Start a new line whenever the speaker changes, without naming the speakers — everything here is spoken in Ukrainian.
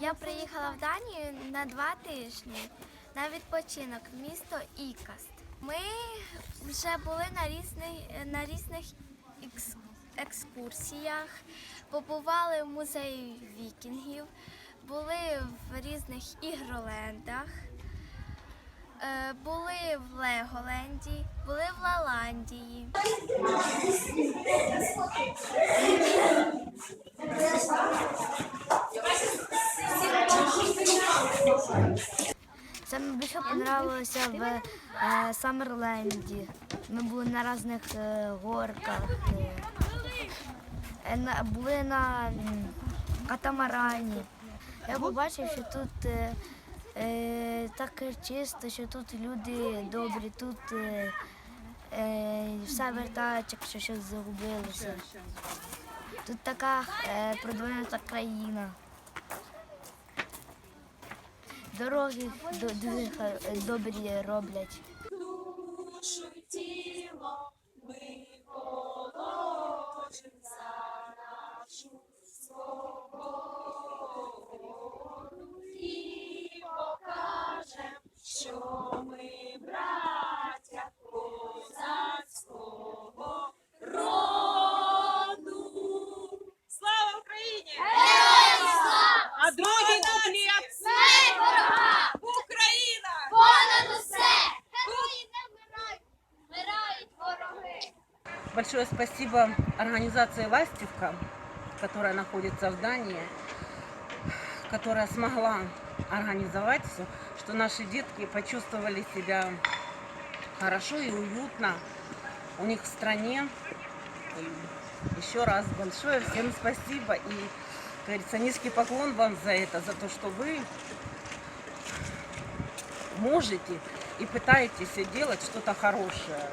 Я приїхала в Данію на два тижні на відпочинок в місто Ікаст. Ми вже були на різних, на різних екскурсіях, побували в музеї вікінгів, були в різних ігролендах, е, були в Леголенді, були в Лаландії. Більше понравилося в Саммерленді. Ми були на різних е, горках. е, на- були на катамарані. Я побачив, що тут е, так чисто, що тут люди добрі, тут все вертається, якщо щось загубилося. Тут така продвинута країна. Дороги дуже добрі роблять.
Большое спасибо организации «Ластівка», которая находится в Дании, которая смогла организовать все, что наши детки почувствовали себя хорошо и уютно у них в стране. Еще раз большое всем спасибо и, как говорится, низкий поклон вам за это, за то, что вы можете и пытаетесь делать что-то хорошее.